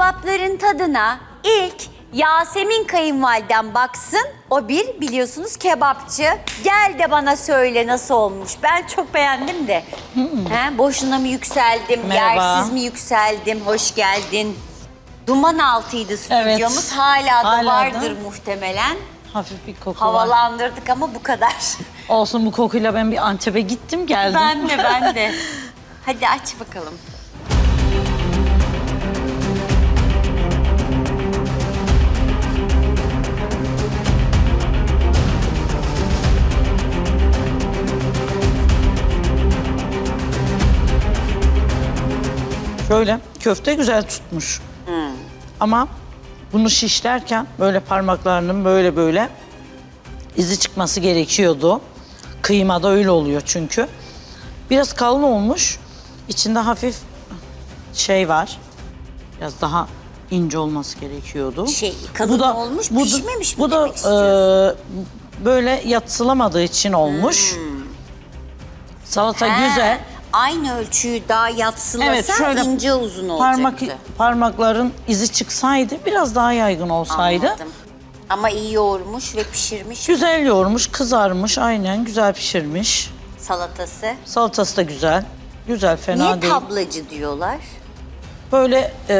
Kebapların tadına ilk Yasemin kayınvaliden baksın. O bir biliyorsunuz kebapçı. Gel de bana söyle nasıl olmuş. Ben çok beğendim de. He, boşuna mı yükseldim, Merhaba. yersiz mi yükseldim? Hoş geldin. Duman altıydı Evet. stüdyomuz. Hala da Hala da. vardır muhtemelen. Hafif bir koku var. Havalandırdık ama bu kadar. Olsun bu kokuyla ben bir Antep'e gittim geldim. ben de ben de. Hadi aç bakalım. Şöyle köfte güzel tutmuş. Ama bunu şişlerken böyle parmaklarının böyle böyle izi çıkması gerekiyordu. Kıymada öyle oluyor çünkü. Biraz kalın olmuş. İçinde hafif şey var. Biraz daha ince olması gerekiyordu. Şey, kalın olmuş, pişmemiş mi Bu da demek istiyorsun? e, böyle yatsılamadığı için olmuş. Salata He, güzel. Aynı ölçüyü daha yatsılasa Evet şöyle ince uzun olacaktı. parmak parmakların izi çıksaydı biraz daha yaygın olsaydı. Anladım. Ama iyi yoğurmuş ve pişirmiş Güzel yoğurmuş, kızarmış, aynen güzel pişirmiş. salatası. Salatası da güzel. Güzel, fena Niye değil. tablacı diyorlar? Böyle e,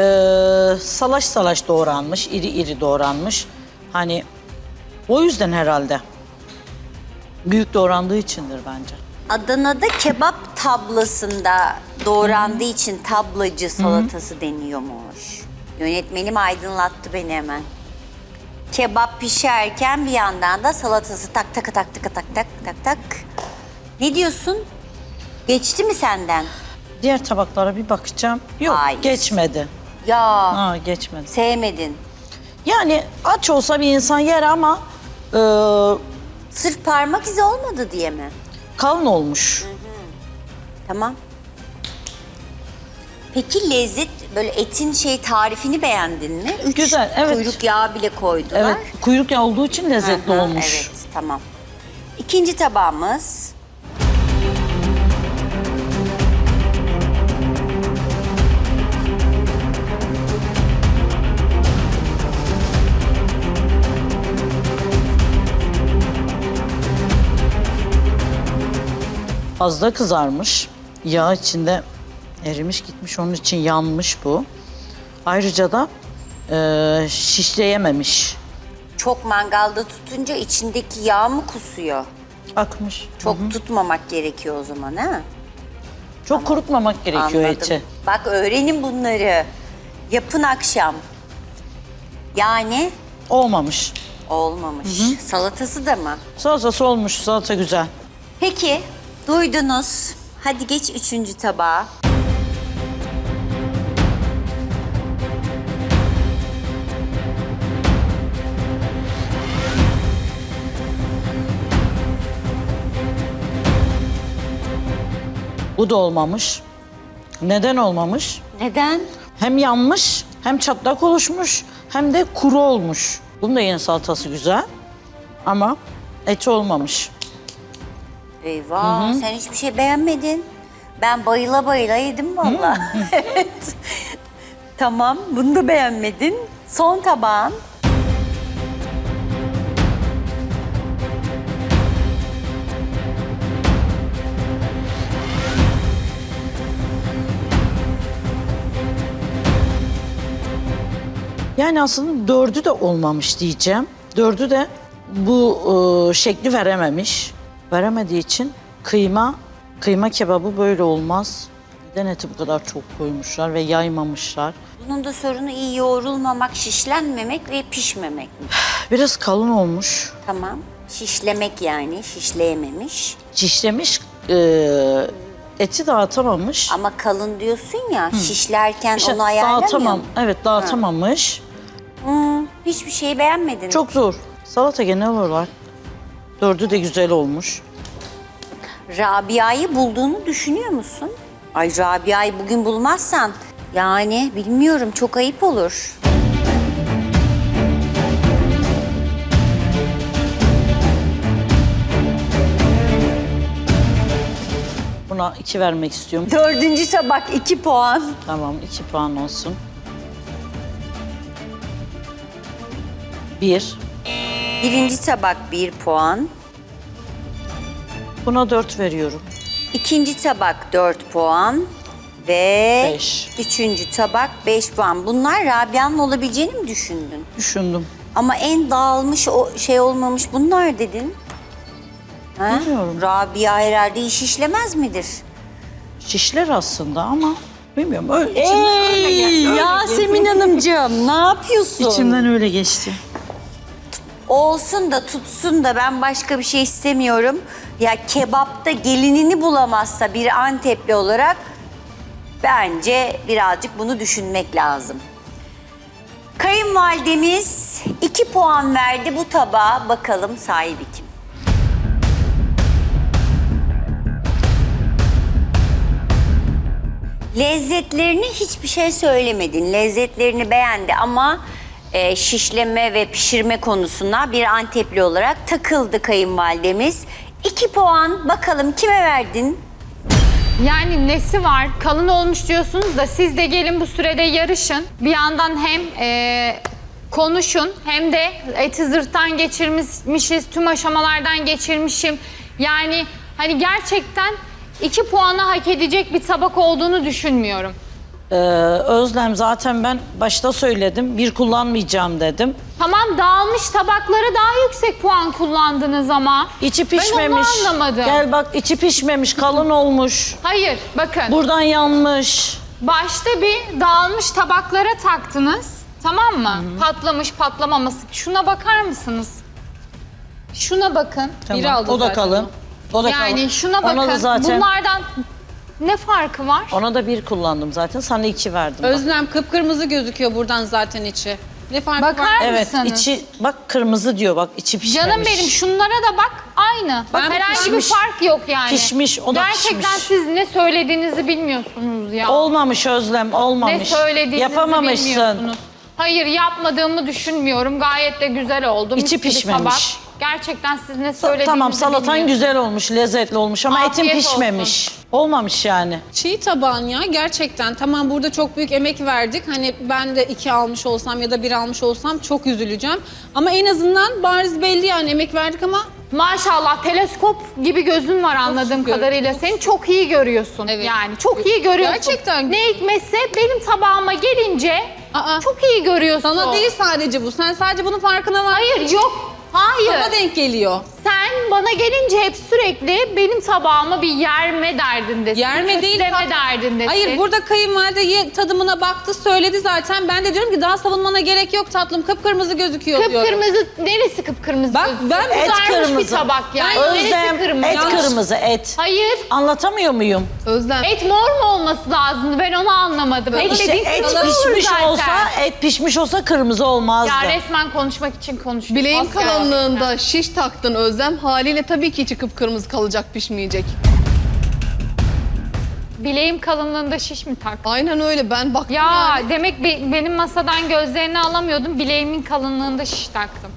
salaş salaş doğranmış, iri iri doğranmış. Hani o yüzden herhalde. Büyük doğrandığı içindir bence. Adana'da kebap tablasında doğrandığı için tablacı salatası deniyormuş. Yönetmenim aydınlattı beni hemen. Kebap pişerken bir yandan da salatası tak tak tak tak tak tak tak tak. Ne diyorsun? Geçti mi senden? Diğer tabaklara bir bakacağım. Yok, Hayır. geçmedi. Ya Ha, geçmedi. sevmedin. Yani aç olsa bir insan yer ama e, Sırf parmak izi olmadı diye mi? Kalın olmuş. Tamam. Peki lezzet böyle etin şey tarifini beğendin mi? Üç Güzel, evet. kuyruk yağı bile koydular. Evet, kuyruk yağı olduğu için lezzetli Aha, olmuş. Evet, tamam. İkinci tabağımız. Fazla kızarmış. Yağ içinde erimiş gitmiş. Onun için yanmış bu. Ayrıca da e, şişleyememiş. Çok mangalda tutunca içindeki yağ mı kusuyor? Akmış. Çok tutmamak gerekiyor o zaman ha? Çok kurutmamak gerekiyor Anladım. eti. Bak öğrenin bunları. Yapın akşam. Yani Olmamış. olmamış. Salatası da mı? Salatası olmuş. Salata güzel. Peki, duydunuz. Hadi geç üçüncü tabağa. Bu da olmamış. Neden olmamış? Neden? Hem yanmış, hem çatlak oluşmuş, hem de kuru olmuş. Bunun da yine salatası güzel. Ama eti olmamış. Eyvah, sen hiçbir şey beğenmedin. Ben bayıla bayıla yedim valla. evet. Tamam, bunu da beğenmedin. Son tabağın. Yani aslında dördü de olmamış diyeceğim. Dördü de bu e, şekli verememiş. Veremediği için kıyma, kıyma kebabı böyle olmaz. Neden eti bu kadar çok koymuşlar ve yaymamışlar. Bunun da sorunu iyi yoğrulmamak, şişlenmemek ve pişmemek mi? Biraz kalın olmuş. Tamam. Şişlemek yani, şişleyememiş. Şişlemiş, e, eti dağıtamamış. Ama kalın diyorsun ya, şişlerken İşte onu ayarlamıyor dağıtamam. mu? Evet dağıtamamış. Hı, hiçbir şeyi beğenmedin. Çok zor. Salata genel olarak Dördü de güzel olmuş. Rabia'yı bulduğunu düşünüyor musun? Ay Rabia'yı bugün bulmazsan yani bilmiyorum çok ayıp olur. Buna iki vermek istiyorum. Dördüncü tabak iki puan. Tamam iki puan olsun. Bir. Birinci tabak 1 puan. Buna dört veriyorum. İkinci tabak 4 puan. Ve Beş. üçüncü tabak 5 puan. Bunlar Rabia'nın olabileceğini mi düşündün? Düşündüm. Ama en dağılmış o şey olmamış bunlar dedin. Ha? Bilmiyorum. Rabia herhalde iş işlemez midir? Şişler aslında ama bilmiyorum. Öyle, içimden öyle Yasemin Hanımcığım ne yapıyorsun? İçimden öyle geçti. Olsun da tutsun da ben başka bir şey istemiyorum. Ya kebapta gelinini bulamazsa bir Antepli olarak bence birazcık bunu düşünmek lazım. Kayınvalidemiz 2 puan verdi bu tabağa. Bakalım sahibi kim? Lezzetlerini hiçbir şey söylemedin. Lezzetlerini beğendi ama e, şişleme ve pişirme konusuna bir Antepli olarak takıldı kayınvalidemiz. 2 puan bakalım kime verdin? Yani nesi var? Kalın olmuş diyorsunuz da siz de gelin bu sürede yarışın. Bir yandan hem e, konuşun hem de eti zırhtan geçirmişiz, tüm aşamalardan geçirmişim. Yani hani gerçekten iki puanı hak edecek bir tabak olduğunu düşünmüyorum. Ee, Özlem zaten ben başta söyledim. Bir kullanmayacağım dedim. Tamam dağılmış tabakları daha yüksek puan kullandınız ama. İçi Ben pişmemiş. onu anlamadım. Gel bak içi pişmemiş, kalın olmuş. Hayır bakın. Buradan yanmış. Başta bir dağılmış tabaklara taktınız. Tamam mı? Patlamış patlamaması. Şuna bakar mısınız? Şuna bakın. Tamam. Biri aldı o da zaten kalın. O da yani kalın. şuna bakın. Ona da zaten Bunlardan ne farkı var? ona da bir kullandım zaten. Sana iki verdim. bak. Özlem kıpkırmızı gözüküyor buradan zaten içi. Ne farkı Bakar var? Evet, mısınız? içi bak kırmızı diyor bak içi pişmemiş. Canım benim şunlara da bak aynı. Bak Ben herhangi pişmiş. bir fark yok yani. Pişmiş, o da Gerçekten pişmiş. siz ne söylediğinizi bilmiyorsunuz ya. Olmamış Özlem, ne olmamış. söylediğinizi Yapamamışsın. bilmiyorsunuz. Hayır yapmadığımı düşünmüyorum. Gayet de güzel oldu. İçi Mis gibi pişmemiş. Gerçekten siz ne söylediğinizi Tamam salatan güzel olmuş, lezzetli olmuş ama etin Afiyet pişmemiş. Olmamış yani. Çiğ tabağın ya gerçekten. Tamam burada çok büyük emek verdik. Hani ben de iki almış olsam ya da bir almış olsam çok üzüleceğim. Ama en azından bariz belli yani emek verdik ama Maşallah teleskop gibi gözün var anladığım şükür. kadarıyla. Seni çok iyi görüyorsun. Evet. Yani çok iyi görüyorsun. Gerçekten. Ne hikmetse benim tabağıma gelince Aa. çok iyi görüyorsun. sana değil sadece bu. Sen sadece bunun farkına var. Hayır yok. Hayır. Sana denk geliyor. Sen bana gelince hep sürekli benim tabağıma bir yerme derdindesin. Yerme değil. Kötüleme tatlım. derdindesin. Hayır burada kayınvalide ye- tadımına baktı söyledi zaten. Ben de diyorum ki daha savunmana gerek yok tatlım. Kıpkırmızı gözüküyor diyorum. Kıpkırmızı neresi kıpkırmızı? Bak, gözüküyor? ben- Et Kızarmış kırmızı. bir tabak yani. Özlem, neresi kırmızı? et kırmızı, et. Hayır. Anlatamıyor muyum? Özlem. Et mor mu olması lazımdı? Ben onu anlamadım. Et İşte dediğin et kırmızı olur pişmiş zaten. olsa, et pişmiş olsa kırmızı olmazdı. Ya resmen konuşmak için konuşuyor. Bileğin Asya. kalınlığında şiş taktın Özlem. Haliyle tabii ki içi kıpkırmızı kalacak pişmeyecek. Bileğim kalınlığında şiş mi tak? Aynen öyle ben baktım Ya yani. demek be- benim masadan gözlerini alamıyordum. Bileğimin kalınlığında şiş taktım.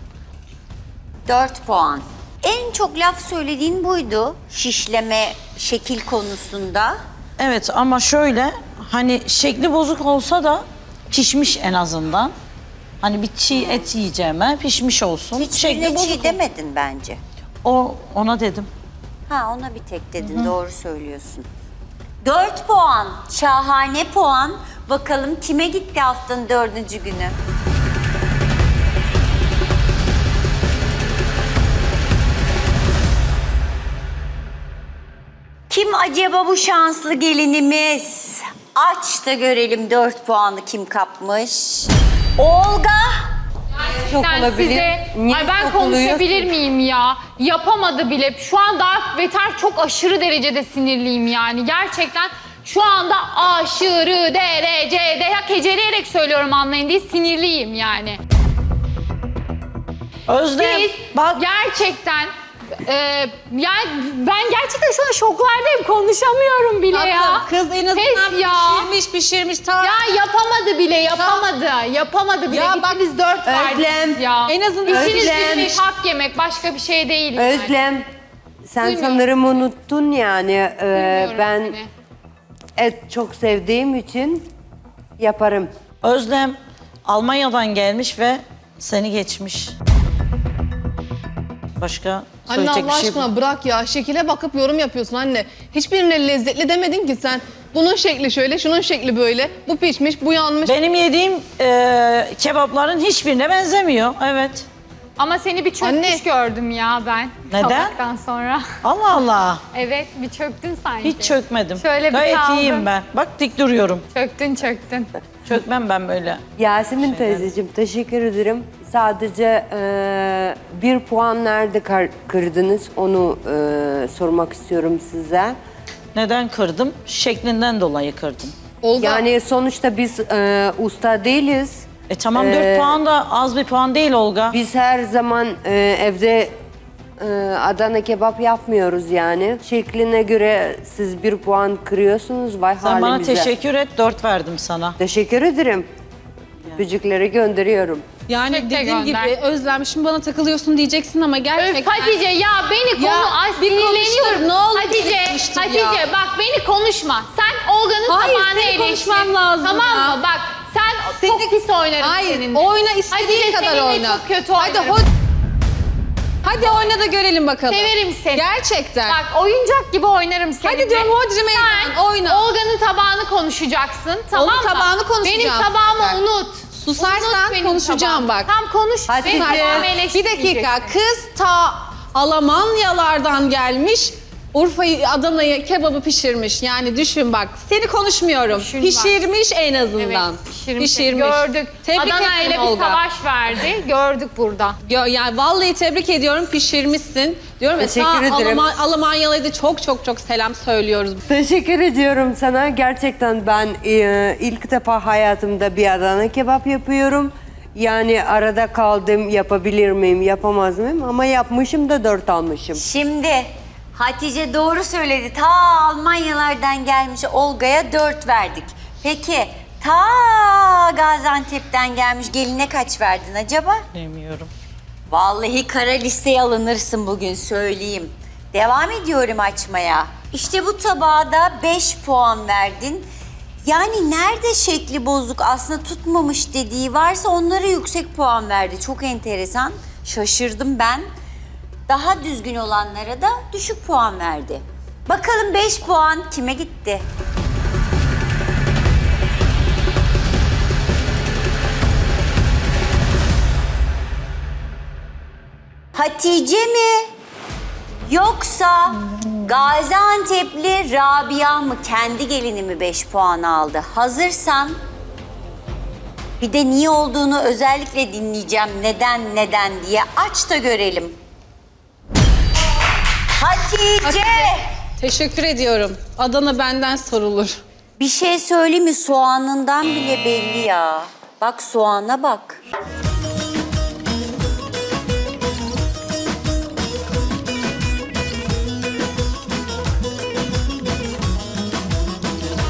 4 puan. En çok laf söylediğin buydu şişleme şekil konusunda. Evet ama şöyle hani şekli bozuk olsa da pişmiş en azından. Hani bir çiğ et yiyeceğime pişmiş olsun. Hiçbirine bozuk çiğ demedin bence. O ona dedim. Ha ona bir tek dedin doğru söylüyorsun. 4 puan şahane puan. Bakalım kime gitti haftanın dördüncü günü? Kim acaba bu şanslı gelinimiz? Aç da görelim 4 puanı kim kapmış. Olga. Çok olabilir. Size, Niye ay ben kokuluyor konuşabilir miyim ya? Yapamadı bile. Şu an daha beter çok aşırı derecede sinirliyim yani. Gerçekten şu anda aşırı derecede ya keceleyerek söylüyorum anlayın diye sinirliyim yani. Özlem Siz bak gerçekten e, yani ben gerçekten şu an şoklardayım konuşamıyorum bile ya. Kız en azından Pes ya. pişirmiş pişirmiş. Ta- Ya yapamadı bile yapamadı. Yapamadı bile. Ya bak, Gittiniz dört verdiniz ya. En azından İşiniz Özlem. hak yemek başka bir şey değil. yani. Özlem sen Duymuyorum. sanırım unuttun yani Ee, Bilmiyorum ben seni. et çok sevdiğim için yaparım. Özlem Almanya'dan gelmiş ve Seni geçmiş. Başka Anne söyleyecek Allah bir şey aşkına bırak ya. Şekile bakıp yorum yapıyorsun anne. Hiçbirine lezzetli demedin ki sen. Bunun şekli şöyle, şunun şekli böyle. Bu pişmiş, bu yanmış. Benim yediğim e, kebapların hiçbirine benzemiyor. Evet. Ama seni bir çökmüş Anne. gördüm ya ben. Neden? Tabaktan sonra. Allah Allah. Evet bir çöktün sanki. Hiç çökmedim. Şöyle bir Gayet kaldım. iyiyim ben. Bak dik duruyorum. Çöktün çöktün. Çökmem ben böyle. Yasemin teyzeciğim teşekkür ederim. Sadece e, bir puan nerede kar- kırdınız onu e, sormak istiyorum size. Neden kırdım? Şeklinden dolayı kırdım. Olga, Yani sonuçta biz e, usta değiliz. E tamam 4 Ee, puan da az bir puan değil Olga. Biz her zaman e, evde e, Adana kebap yapmıyoruz yani. Şekline göre siz bir puan kırıyorsunuz. Vay Sen bana halimize. teşekkür et 4 verdim sana. Teşekkür ederim. Öpücükleri gönderiyorum. Yani de dediğim gönder. gibi Özlem şimdi bana takılıyorsun diyeceksin ama Öf gerçekten... Hatice ya beni konu Ya, ay bir sinirleniyorum. ne olur Hatice, Hatice ya. bak beni konuşma. Sen Olga'nın Hayır, tabağını seni eleştir. konuşmam lazım Tamam ya. mı? Bak sen çok Seni- pis oynarım Hayır, seninle. oyna istediğin Hatice, kadar seninle oyna. çok kötü Hadi oynarım. ho- Hadi oyna da görelim bakalım. Severim seni. Gerçekten. Bak oyuncak gibi oynarım seninle. Hadi diyorum, hodri meydan, oyna. Olga'nın tabağını konuşacaksın tamam mı? tabağını konuşacağım. Benim tabağımı Bak. unut. Susarsan Unut benim konuşacağım tabağımı. bak. Tam konuş. Hadi Benim Hatice. tabağımı Bir dakika kız ta Almanyalardan gelmiş. Urfa'yı, Adana'yı kebabı pişirmiş. Yani düşün bak. Seni konuşmuyorum. Düşün bak. Pişirmiş en azından. Evet, pişirmiş. Gördük. Tebrik Adana ile bir Olga. savaş verdi. Gördük burada. Gö- Yani vallahi tebrik ediyorum. Pişirmişsin. Diyorum ya Teşekkür ederim. Alman, Almanyalı'ya da çok çok çok selam söylüyoruz. Teşekkür ediyorum sana. Gerçekten ben e, ilk defa hayatımda bir Adana kebap yapıyorum. Yani arada kaldım yapabilir miyim, yapamaz mıyım? Ama yapmışım da dört almışım. Şimdi Hatice doğru söyledi. Ta Almanyalardan gelmiş Olga'ya dört verdik. Peki ta Gaziantep'ten gelmiş geline kaç verdin acaba? Bilmiyorum. Vallahi kara listeye alınırsın bugün söyleyeyim. Devam ediyorum açmaya. İşte bu tabağa da 5 puan verdin. Yani nerede şekli bozuk aslında tutmamış dediği varsa onlara yüksek puan verdi. Çok enteresan. Şaşırdım ben. Daha düzgün olanlara da düşük puan verdi. Bakalım 5 puan kime gitti? Hatice mi? Yoksa Gaziantep'li Rabia mı kendi gelini mi 5 puan aldı? Hazırsan bir de niye olduğunu özellikle dinleyeceğim. Neden neden diye aç da görelim. Hatice! Teşekkür ediyorum. Adana benden sorulur. Bir şey söyleyeyim mi? Soğanından bile belli ya. Bak soğana bak.